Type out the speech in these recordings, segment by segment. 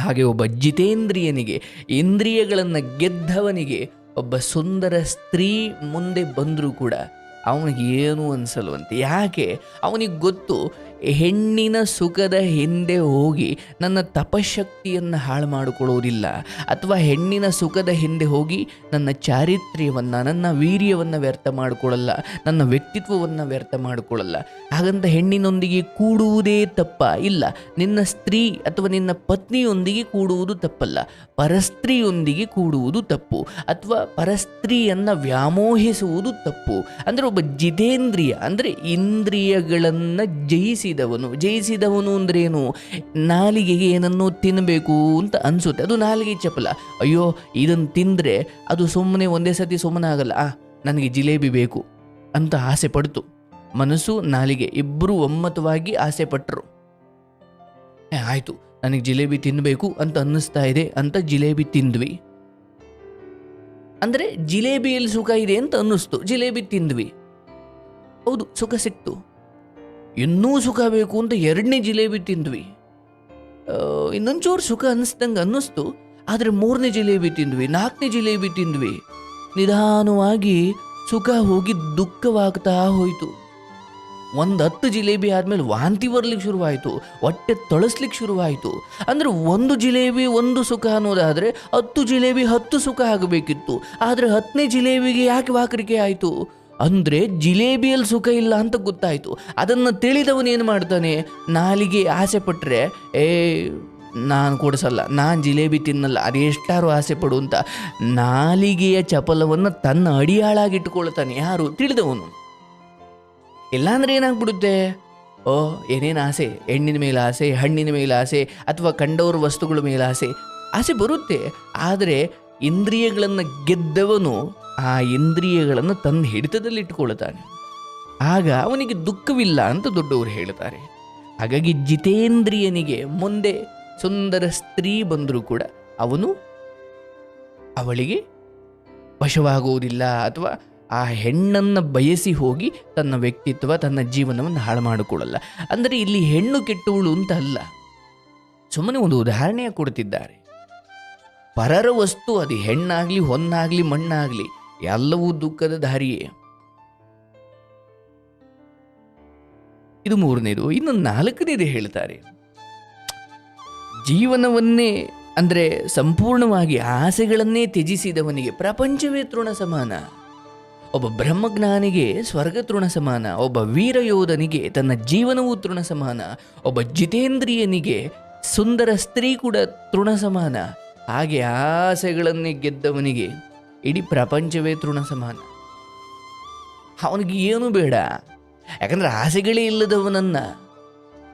ಹಾಗೆ ಒಬ್ಬ ಜಿತೇಂದ್ರಿಯನಿಗೆ, ಇಂದ್ರಿಯಗಳನ್ನು ಗೆದ್ದವನಿಗೆ ಒಬ್ಬ ಸುಂದರ ಸ್ತ್ರೀ ಮುಂದೆ ಬಂದರೂ ಕೂಡ ಅವನಿಗೆ ಏನು ಅನ್ಸಲ್ವಂತೆ? ಯಾಕೆ? ಅವನಿಗೆ ಗೊತ್ತು ಹೆಣ್ಣಿನ ಸುಖದ ಹಿಂದೆ ಹೋಗಿ ನನ್ನ ತಪಶಕ್ತಿಯನ್ನು ಹಾಳು ಮಾಡಿಕೊಳ್ಳುವುದಿಲ್ಲ. ಅಥವಾ ಹೆಣ್ಣಿನ ಸುಖದ ಹಿಂದೆ ಹೋಗಿ ನನ್ನ ಚಾರಿತ್ರ್ಯವನ್ನು, ನನ್ನ ವೀರ್ಯವನ್ನು ವ್ಯರ್ಥ ಮಾಡಿಕೊಳ್ಳಲ್ಲ, ನನ್ನ ವ್ಯಕ್ತಿತ್ವವನ್ನು ವ್ಯರ್ಥ ಮಾಡಿಕೊಳ್ಳಲ್ಲ. ಹಾಗಂತ ಹೆಣ್ಣಿನೊಂದಿಗೆ ಕೂಡುವುದೇ ತಪ್ಪ. ಇಲ್ಲ, ನಿನ್ನ ಸ್ತ್ರೀ ಅಥವಾ ನಿನ್ನ ಪತ್ನಿಯೊಂದಿಗೆ ಕೂಡುವುದು ತಪ್ಪಲ್ಲ. ಪರಸ್ತ್ರೀಯೊಂದಿಗೆ ಕೂಡುವುದು ತಪ್ಪು. ಅಥವಾ ಪರಸ್ತ್ರೀಯನ್ನು ವ್ಯಾಮೋಹಿಸುವುದು ತಪ್ಪು. ಅಂದರೆ ಒಬ್ಬ ಜಿತೇಂದ್ರಿಯ, ಅಂದರೆ ಇಂದ್ರಿಯಗಳನ್ನು ಜಯಿಸಿದವನು ಜಯಿಸಿದವನು ಅಂದ್ರೇನು? ನಾಲಿಗೆಗೆ ಏನನ್ನು ತಿನ್ನಬೇಕು ಅಂತ ಅನಿಸುತ್ತೆ. ಅದು ನಾಲಿಗೆ ಚಪಲ ಅಯ್ಯೋ, ಇದನ್ನು ತಿಂದರೆ ಅದು ಸುಮ್ಮನೆ ಒಂದೇ ಸತಿ ಸುಮ್ಮನೆ ಆಗಲ್ಲ ಆ, ನನಗೆ ಜಿಲೇಬಿ ಬೇಕು ಅಂತ ಆಸೆ ಪಡ್ತು. ಮನಸ್ಸು, ನಾಲಿಗೆ ಇಬ್ಬರು ಒಮ್ಮತವಾಗಿ ಆಸೆ ಪಟ್ಟರು ಆಯಿತು. ನನಗೆ ಜಿಲೇಬಿ ತಿನ್ನಬೇಕು ಅಂತ ಅನ್ನಿಸ್ತಾ ಇದೆ ಅಂತ ಜಿಲೇಬಿ ತಿಂದ್ವಿ. ಅಂದರೆ ಜಿಲೇಬಿಯಲ್ಲಿ ಸುಖ ಇದೆ ಅಂತ ಅನ್ನಿಸ್ತು. ಜಿಲೇಬಿ ತಿಂದ್ವಿ. ಹೌದು, ಸುಖ ಸಿಕ್ತು. ಇನ್ನೂ ಸುಖ ಬೇಕು ಅಂತ ಎರಡನೇ ಜಿಲೇಬಿ ತಿಂದ್ವಿ. ಇನ್ನೊಂಚೂರು ಸುಖ ಅನ್ನಿಸ್ದಂಗೆ ಅನ್ನಿಸ್ತು, ಆದರೆ ಮೂರನೇ ಜಿಲೇಬಿ ತಿಂದ್ವಿ, ನಾಲ್ಕನೇ ಜಿಲೇಬಿ ತಿಂದ್ವಿ. ನಿಧಾನವಾಗಿ ಸುಖ ಹೋಗಿ ದುಃಖವಾಗ್ತಾ ಹೋಯಿತು. ಒಂದು ಹತ್ತು ಜಿಲೇಬಿ ಆದಮೇಲೆ ವಾಂತಿ ಬರ್ಲಿಕ್ಕೆ ಶುರುವಾಯಿತು, ಹೊಟ್ಟೆ ತೊಳಸ್ಲಿಕ್ಕೆ ಶುರುವಾಯಿತು. ಅಂದರೆ ಒಂದು ಜಿಲೇಬಿ ಒಂದು ಸುಖ ಅನ್ನೋದಾದರೆ ಹತ್ತು ಜಿಲೇಬಿ ಹತ್ತು ಸುಖ ಆಗಬೇಕಿತ್ತು, ಆದರೆ ಹತ್ತನೇ ಜಿಲೇಬಿಗೆ ಯಾಕೆ ವಾಕರಿಕೆ ಆಯಿತು? ಅಂದರೆ ಜಿಲೇಬಿಯಲ್ಲಿ ಸುಖ ಇಲ್ಲ ಅಂತ ಗೊತ್ತಾಯಿತು. ಅದನ್ನು ತಿಳಿದವನು ಏನು ಮಾಡ್ತಾನೆ? ನಾಲಿಗೆ ಆಸೆ ಪಟ್ಟರೆ ಏ, ನಾನು ಕೊಡಿಸಲ್ಲ, ನಾನು ಜಿಲೇಬಿ ತಿನ್ನಲ್ಲ ಅದೆಷ್ಟಾರು ಆಸೆ ಪಡು ಅಂತ ನಾಲಿಗೆಯ ಚಪಲವನ್ನು ತನ್ನ ಅಡಿಯಾಳಾಗಿಟ್ಟುಕೊಳ್ತಾನೆ ಯಾರು? ತಿಳಿದವನು. ಇಲ್ಲಾಂದ್ರೆ ಏನಾಗ್ಬಿಡುತ್ತೆ? ಓ, ಏನೇನು ಆಸೆ? ಹೆಣ್ಣಿನ ಮೇಲೆ ಆಸೆ, ಹಣ್ಣಿನ ಮೇಲೆ ಆಸೆ, ಅಥವಾ ಕಂಡವ್ರ ವಸ್ತುಗಳ ಮೇಲೆ ಆಸೆ? ಆಸೆ ಬರುತ್ತೆ. ಆದರೆ ಇಂದ್ರಿಯಗಳನ್ನು ಗೆದ್ದವನು ಆ ಇಂದ್ರಿಯಗಳನ್ನು ತನ್ನ ಹಿಡಿತದಲ್ಲಿ ಇಟ್ಟುಕೊಳ್ತಾನೆ ಆಗ ಅವನಿಗೆ ದುಃಖವಿಲ್ಲ ಅಂತ ದೊಡ್ಡವರು ಹೇಳ್ತಾರೆ ಹಾಗಾಗಿ ಜಿತೇಂದ್ರಿಯನಿಗೆ ಮುಂದೆ ಸುಂದರ ಸ್ತ್ರೀ ಬಂದರೂ ಕೂಡ ಅವನು ಅವಳಿಗೆ ವಶವಾಗುವುದಿಲ್ಲ ಅಥವಾ ಆ ಹೆಣ್ಣನ್ನು ಬಯಸಿ ಹೋಗಿ ತನ್ನ ವ್ಯಕ್ತಿತ್ವ, ತನ್ನ ಜೀವನವನ್ನು ಹಾಳು ಮಾಡಿಕೊಳ್ಳಲ್ಲ. ಅಂದರೆ ಇಲ್ಲಿ ಹೆಣ್ಣು ಕೆಟ್ಟವಳು ಅಂತ ಅಲ್ಲ. ಸುಮ್ಮನೆ ಒಂದು ಉದಾಹರಣೆಯ ಕೊಡ್ತಿದ್ದಾರೆ. ಪರರ ವಸ್ತು ಅದು, ಹೆಣ್ಣಾಗಲಿ, ಹೊನ್ನಾಗಲಿ, ಮಣ್ಣಾಗಲಿ, ಎಲ್ಲವೂ ದುಃಖದ ದಾರಿಯೇ. ಇದು ಮೂರನೇದು. ಇನ್ನು ನಾಲ್ಕನೇದು ಹೇಳ್ತಾರೆ. ಜೀವನವನ್ನೇ ಅಂದರೆ ಸಂಪೂರ್ಣವಾಗಿ ಆಸೆಗಳನ್ನೇ ತ್ಯಜಿಸಿದವನಿಗೆ ಪ್ರಪಂಚವೇ ತೃಣ ಸಮಾನ. ಒಬ್ಬ ಬ್ರಹ್ಮಜ್ಞಾನಿಗೆ ಸ್ವರ್ಗ ತೃಣ ಸಮಾನ. ಒಬ್ಬ ವೀರಯೋಧನಿಗೆ ತನ್ನ ಜೀವನವೂ ತೃಣ ಸಮಾನ. ಒಬ್ಬ ಜಿತೇಂದ್ರಿಯನಿಗೆ ಸುಂದರ ಸ್ತ್ರೀ ಕೂಡ ತೃಣ ಸಮಾನ. ಹಾಗೆ ಆಸೆಗಳನ್ನೇ ಗೆದ್ದವನಿಗೆ ಇಡೀ ಪ್ರಪಂಚವೇ ತೃಣ ಸಮಾನ. ಅವನಿಗೆ ಏನೂ ಬೇಡ. ಯಾಕಂದ್ರೆ ಆಸೆಗಳೇ ಇಲ್ಲದವನನ್ನ,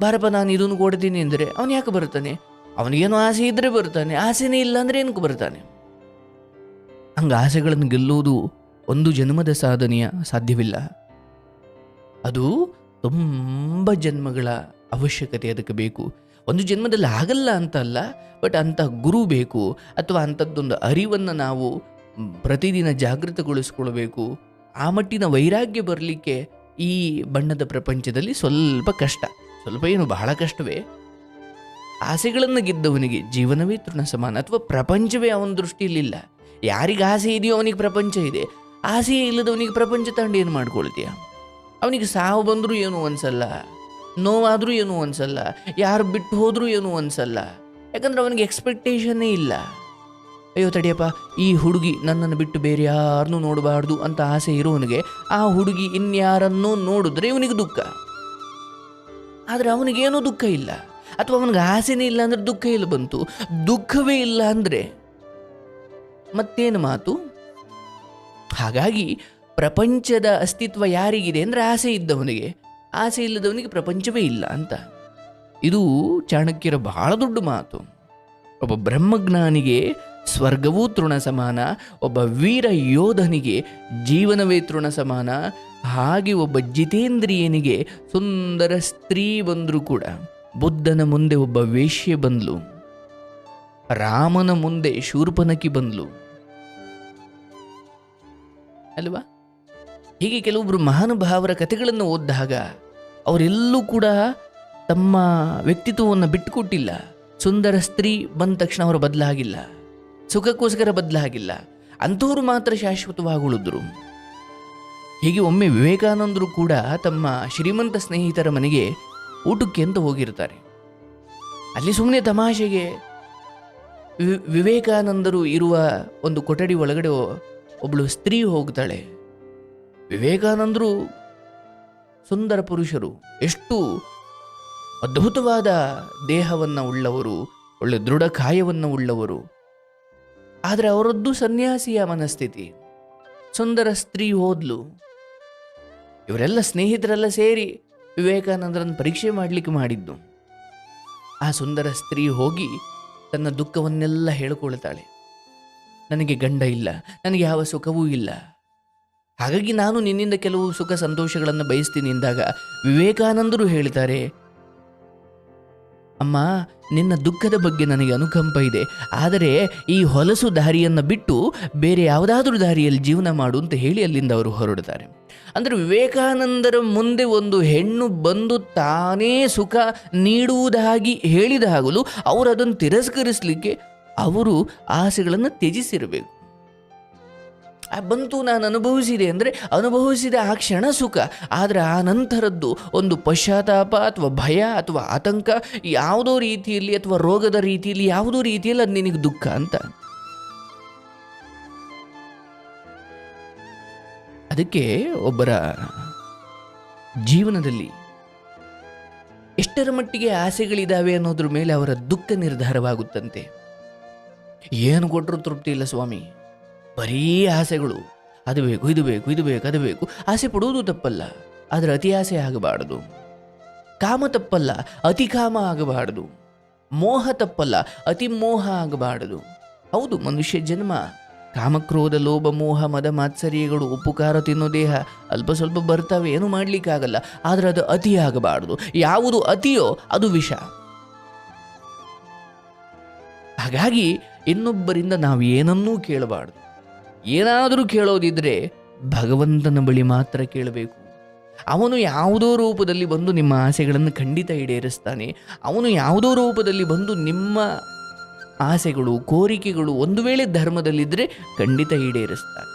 ಬಾರಪ್ಪ ನಾನು ಇದನ್ನು ಕೊಡ್ತೀನಿ ಅಂದರೆ ಅವನು ಯಾಕೆ ಬರ್ತಾನೆ ಅವನಿಗೇನೋ ಆಸೆ ಇದ್ದರೆ ಬರ್ತಾನೆ ಆಸೆನೇ ಇಲ್ಲ ಅಂದರೆ ಏನಕ್ಕೆ ಬರ್ತಾನೆ ಹಂಗೆ ಆಸೆಗಳನ್ನು ಗೆಲ್ಲುವುದು ಒಂದು ಜನ್ಮದ ಸಾಧನೆಯ ಸಾಧ್ಯವಿಲ್ಲ. ಅದು ತುಂಬ ಜನ್ಮಗಳ ಅವಶ್ಯಕತೆ ಅದಕ್ಕೆ ಬೇಕು. ಒಂದು ಜನ್ಮದಲ್ಲಿ ಆಗಲ್ಲ ಅಂತ ಅಲ್ಲ ಬಟ್ ಅಂಥ ಗುರು ಬೇಕು, ಅಥವಾ ಅಂಥದ್ದೊಂದು ಅರಿವನ್ನು ನಾವು ಪ್ರತಿದಿನ ಜಾಗೃತಗೊಳಿಸ್ಕೊಳ್ಬೇಕು. ಆ ಮಟ್ಟಿನ ವೈರಾಗ್ಯ ಬರಲಿಕ್ಕೆ ಈ ಬಣ್ಣದ ಪ್ರಪಂಚದಲ್ಲಿ ಸ್ವಲ್ಪ ಕಷ್ಟ. ಸ್ವಲ್ಪ ಏನು ಬಹಳ ಕಷ್ಟವೇ. ಆಸೆಗಳನ್ನು ಗೆದ್ದವನಿಗೆ ಜೀವನವೇ ತೃಣ ಸಮಾನ, ಅಥವಾ ಪ್ರಪಂಚವೇ ಅವನ ದೃಷ್ಟಿಯಲ್ಲಿಲ್ಲ ಯಾರಿಗೆ ಆಸೆ ಇದೆಯೋ ಅವನಿಗೆ ಪ್ರಪಂಚ ಇದೆ. ಆಸೆಯೇ ಇಲ್ಲದವನಿಗೆ ಪ್ರಪಂಚ ತಂಡ ಏನು ಮಾಡ್ಕೊಳ್ತೀಯ? ಅವನಿಗೆ ಸಾವು ಬಂದರೂ ಏನೂ ಅನ್ಸಲ್ಲ. ನೋವಾದರೂ ಏನೂ ಅನ್ಸಲ್ಲ, ಯಾರು ಬಿಟ್ಟು ಹೋದರೂ ಏನೂ ಅನ್ಸಲ್ಲ. ಯಾಕಂದ್ರೆ ಅವನಿಗೆ ಎಕ್ಸ್ಪೆಕ್ಟೇಷನ್ನೇ ಇಲ್ಲ. ಅಯ್ಯೋ ತಡಿಯಪ್ಪ, ಈ ಹುಡುಗಿ ನನ್ನನ್ನು ಬಿಟ್ಟು ಬೇರೆ ಯಾರನ್ನೂ ನೋಡಬಾರ್ದು ಅಂತ ಆಸೆ ಇರೋವನಿಗೆ ಆ ಹುಡುಗಿ ಇನ್ಯಾರನ್ನೂ ನೋಡಿದ್ರೆ ಇವನಿಗೆ ದುಃಖ. ಆದರೆ ಅವನಿಗೇನೂ ದುಃಖ ಇಲ್ಲ. ಅಥವಾ ಅವನಿಗೆ ಆಸೆನೇ ಇಲ್ಲ ಅಂದ್ರೆ ದುಃಖ ಇಲ್ಲ ಬಂತು? ದುಃಖವೇ ಇಲ್ಲ ಅಂದರೆ. ಮತ್ತೇನು ಮಾತು? ಹಾಗಾಗಿ ಪ್ರಪಂಚದ ಅಸ್ತಿತ್ವ ಯಾರಿಗಿದೆ ಅಂದರೆ ಆಸೆ ಇದ್ದವನಿಗೆ. ಆಸೆ ಇಲ್ಲದವನಿಗೆ ಪ್ರಪಂಚವೇ ಇಲ್ಲ ಅಂತ. ಇದು ಚಾಣಕ್ಯರ ಬಹಳ ದೊಡ್ಡ ಮಾತು. ಒಬ್ಬ ಬ್ರಹ್ಮಜ್ಞಾನಿಗೆ ಸ್ವರ್ಗವೂ ತೃಣ ಸಮಾನ, ಒಬ್ಬ ವೀರ ಯೋಧನಿಗೆ ಜೀವನವೇ ತೃಣ ಸಮಾನ, ಹಾಗೆ ಒಬ್ಬ ಜಿತೇಂದ್ರಿಯನಿಗೆ ಸುಂದರ ಸ್ತ್ರೀ ಬಂದರೂ ಕೂಡ ಬುದ್ಧನ ಮುಂದೆ ಒಬ್ಬ ವೇಶ್ಯೆ ಬಂದ್ಲು. ರಾಮನ ಮುಂದೆ ಶೂರ್ಪನಕಿ ಬಂದ್ಲು. ಅಲ್ವಾ? ಹೀಗೆ ಕೆಲವೊಬ್ಬರು ಮಹಾನುಭಾವರ ಕಥೆಗಳನ್ನು ಓದಿದಾಗ ಅವರೆಲ್ಲೂ ಕೂಡ ತಮ್ಮ ವ್ಯಕ್ತಿತ್ವವನ್ನು ಬಿಟ್ಟುಕೊಟ್ಟಿಲ್ಲ. ಸುಂದರ ಸ್ತ್ರೀ ಬಂದ ತಕ್ಷಣ ಅವರು ಬದಲಾಗಿಲ್ಲ. ಸುಖಕ್ಕೋಸ್ಕರ ಬದಲಾಗಿಲ್ಲ. ಅಂಥವ್ರು ಮಾತ್ರ ಶಾಶ್ವತವಾಗಿ ಉಳಿದ್ರು ಹೀಗೆ ಒಮ್ಮೆ ವಿವೇಕಾನಂದರು ಕೂಡ ತಮ್ಮ ಶ್ರೀಮಂತ ಸ್ನೇಹಿತರ ಮನೆಗೆ ಊಟಕ್ಕೆ ಅಂತ ಹೋಗಿರ್ತಾರೆ. ಅಲ್ಲಿ ಸುಮ್ಮನೆ ತಮಾಷೆಗೆ ವಿವೇಕಾನಂದರು ಇರುವ ಒಂದು ಕೊಠಡಿ ಒಳಗಡೆ ಒಬ್ಬಳು ಸ್ತ್ರೀ ಹೋಗ್ತಾಳೆ. ವಿವೇಕಾನಂದರು ಸುಂದರ ಪುರುಷರು. ಎಷ್ಟು ಅದ್ಭುತವಾದ ದೇಹವನ್ನು ಉಳ್ಳವರು, ಒಳ್ಳೆ ದೃಢ ಕಾಯವನ್ನು ಉಳ್ಳವರು. ಆದರೆ ಅವರದ್ದು ಸನ್ಯಾಸಿಯ ಮನಸ್ಥಿತಿ. ಸುಂದರ ಸ್ತ್ರೀ ಹೋದ್ಲು. ಇವರೆಲ್ಲ ಸ್ನೇಹಿತರೆಲ್ಲ ಸೇರಿ ವಿವೇಕಾನಂದರನ್ನು ಪರೀಕ್ಷೆ ಮಾಡಲಿಕ್ಕೆ ಮಾಡಿದ್ದು. ಆ ಸುಂದರ ಸ್ತ್ರೀ ಹೋಗಿ ತನ್ನ ದುಃಖವನ್ನೆಲ್ಲ ಹೇಳಿಕೊಳ್ತಾಳೆ. ನನಗೆ ಗಂಡ ಇಲ್ಲ, ನನಗೆ ಯಾವ ಸುಖವೂ ಇಲ್ಲ. ಹಾಗಾಗಿ ನಾನು ನಿನ್ನಿಂದ ಕೆಲವು ಸುಖ ಸಂತೋಷಗಳನ್ನು ಬಯಸ್ತೀನಿ ಎಂದಾಗ ವಿವೇಕಾನಂದರು ಹೇಳ್ತಾರೆ ಅಮ್ಮ, ನಿನ್ನ ದುಃಖದ ಬಗ್ಗೆ ನನಗೆ ಅನುಕಂಪ ಇದೆ. ಆದರೆ ಈ ಹೊಲಸು ದಾರಿಯನ್ನು ಬಿಟ್ಟು ಬೇರೆ ಯಾವುದಾದ್ರೂ ದಾರಿಯಲ್ಲಿ ಜೀವನ ಮಾಡು ಅಂತ ಹೇಳಿ ಅಲ್ಲಿಂದ ಅವರು ಹೊರಡ್ತಾರೆ ಅಂದರೆ ವಿವೇಕಾನಂದರ ಮುಂದೆ ಒಂದು ಹೆಣ್ಣು ಬಂದು ತಾನೇ ಸುಖ ನೀಡುವುದಾಗಿ ಹೇಳಿದಾಗಲೂ ಅವರು ಅದನ್ನು ತಿರಸ್ಕರಿಸಲಿಕ್ಕೆ ಅವರು ಆಸೆಗಳನ್ನು ತ್ಯಜಿಸಿರಬೇಕು. ಬಂತು ನಾನು ಅನುಭವಿಸಿದೆ ಅಂದರೆ ಅನುಭವಿಸಿದ ಆ ಕ್ಷಣ ಸುಖ. ಆದರೆ ಆ ನಂತರದ್ದು ಒಂದು ಪಶ್ಚಾತ್ತಾಪ ಅಥವಾ ಭಯ ಅಥವಾ ಆತಂಕ ಯಾವುದೋ ರೀತಿಯಲ್ಲಿ ಅಥವಾ ರೋಗದ ರೀತಿಯಲ್ಲಿ ಯಾವುದೋ ರೀತಿಯಲ್ಲಿ ಅದು ನಿನಗೆ ದುಃಖ ಅಂತ. ಅದಕ್ಕೆ ಒಬ್ಬರ ಜೀವನದಲ್ಲಿ ಎಷ್ಟರ ಮಟ್ಟಿಗೆ ಆಸೆಗಳಿದ್ದಾವೆ ಅನ್ನೋದ್ರ ಮೇಲೆ ಅವರ ದುಃಖ ನಿರ್ಧಾರವಾಗುತ್ತಂತೆ. ಏನು ಕೊಟ್ಟರು ತೃಪ್ತಿ ಇಲ್ಲ ಸ್ವಾಮಿ. ಬರೀ ಆಸೆಗಳು. ಅದು ಬೇಕು, ಇದು ಬೇಕು ಇದು ಬೇಕು, ಅದು ಬೇಕು. ಆಸೆ ಪಡುವುದು ತಪ್ಪಲ್ಲ. ಆದರೆ ಅತಿ ಆಸೆ ಆಗಬಾರದು. ಕಾಮ ತಪ್ಪಲ್ಲ, ಅತಿ ಕಾಮ ಆಗಬಾರದು. ಮೋಹ ತಪ್ಪಲ್ಲ, ಅತಿ ಮೋಹ ಆಗಬಾರದು. ಹೌದು, ಮನುಷ್ಯ ಜನ್ಮ. ಕಾಮಕ್ರೋಧ ಲೋಭ, ಮೋಹ, ಮದ, ಮಾತ್ಸರ್ಯಗಳು ಉಪ್ಪುಕಾರ ತಿನ್ನೋ ದೇಹ ಅಲ್ಪ ಸ್ವಲ್ಪ ಬರ್ತವೆ, ಏನು ಮಾಡಲಿಕ್ಕಾಗಲ್ಲ. ಆದರೆ ಅದು ಅತಿ ಆಗಬಾರದು. ಯಾವುದು ಅತಿಯೋ ಅದು ವಿಷ. ಹಾಗಾಗಿ ಇನ್ನೊಬ್ಬರಿಂದ ನಾವು ಏನನ್ನೂ ಕೇಳಬಾರ್ದು. ಏನಾದರೂ ಕೇಳೋದಿದ್ರೆ ಭಗವಂತನ ಬಳಿ ಮಾತ್ರ ಕೇಳಬೇಕು. ಅವನು ಯಾವುದೋ ರೂಪದಲ್ಲಿ ಬಂದು ನಿಮ್ಮ ಆಸೆಗಳನ್ನು ಖಂಡಿತ ಈಡೇರಿಸ್ತಾನೆ. ಅವನು ಯಾವುದೋ ರೂಪದಲ್ಲಿ ಬಂದು ನಿಮ್ಮ ಆಸೆಗಳು, ಕೋರಿಕೆಗಳು ಒಂದು ವೇಳೆ ಧರ್ಮದಲ್ಲಿದ್ದರೆ ಖಂಡಿತ ಈಡೇರಿಸ್ತಾನೆ.